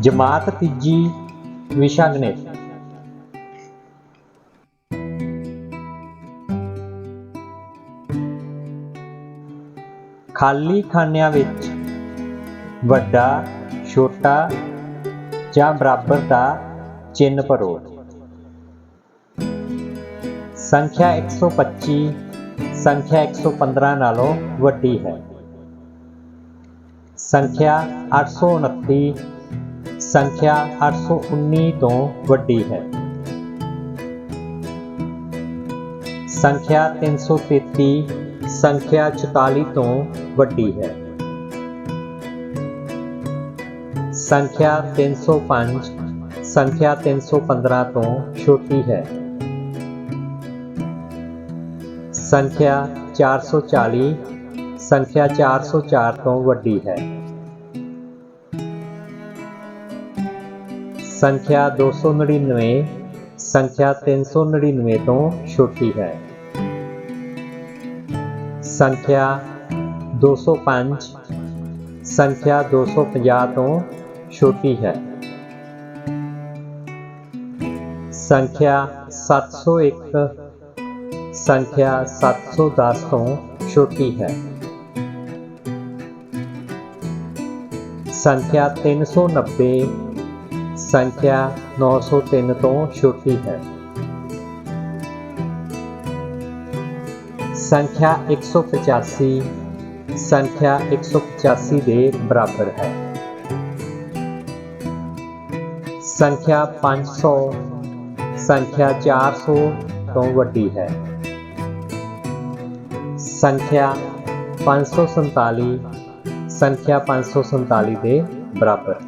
ਜਮਾਤ ਤੀਜੀ, ਵਿਸ਼ਾ ਗਣਿਤ। ਖਾਲੀ ਖਾਨਿਆਂ ਵਿੱਚ ਵੱਡਾ, ਛੋਟਾ ਜਾਂ ਬਰਾਬਰ ਦਾ ਚਿੰਨ੍ਹ ਭਰੋ ਸੰਖਿਆ 125 ਸੰਖਿਆ 115 ਨਾਲੋਂ ਵੱਡੀ ਹੈ। ਸੰਖਿਆ 829 ਸੰਖਿਆ 819 ਤੋਂ ਵੱਡੀ ਹੈ ਸੰਖਿਆ 333 ਸੰਖਿਆ 44 ਤੋਂ ਵੱਡੀ ਹੈ ਸੰਖਿਆ 305 ਸੰਖਿਆ 315 ਤੋਂ ਛੋਟੀ ਹੈ ਸੰਖਿਆ 440 ਸੰਖਿਆ 404 ਤੋਂ ਵੱਡੀ ਹੈ संख्या दो सौ नड़िन्नवे संख्या तीन सौ नड़िन्नवे तो छोटी है। संख्या 205 संख्या 250 तो छोटी है। संख्या 701 संख्या 710 तो छोटी है। संख्या 390 ਸੰਖਿਆ 903 ਤੋਂ ਛੋਟੀ ਹੈ ਸੰਖਿਆ 185 ਸੰਖਿਆ 185 ਦੇ ਬਰਾਬਰ ਹੈ ਸੰਖਿਆ 500 ਸੰਖਿਆ 400 ਤੋਂ ਵੱਡੀ ਹੈ ਸੰਖਿਆ 547 ਸੰਖਿਆ 547 ਦੇ ਬਰਾਬਰ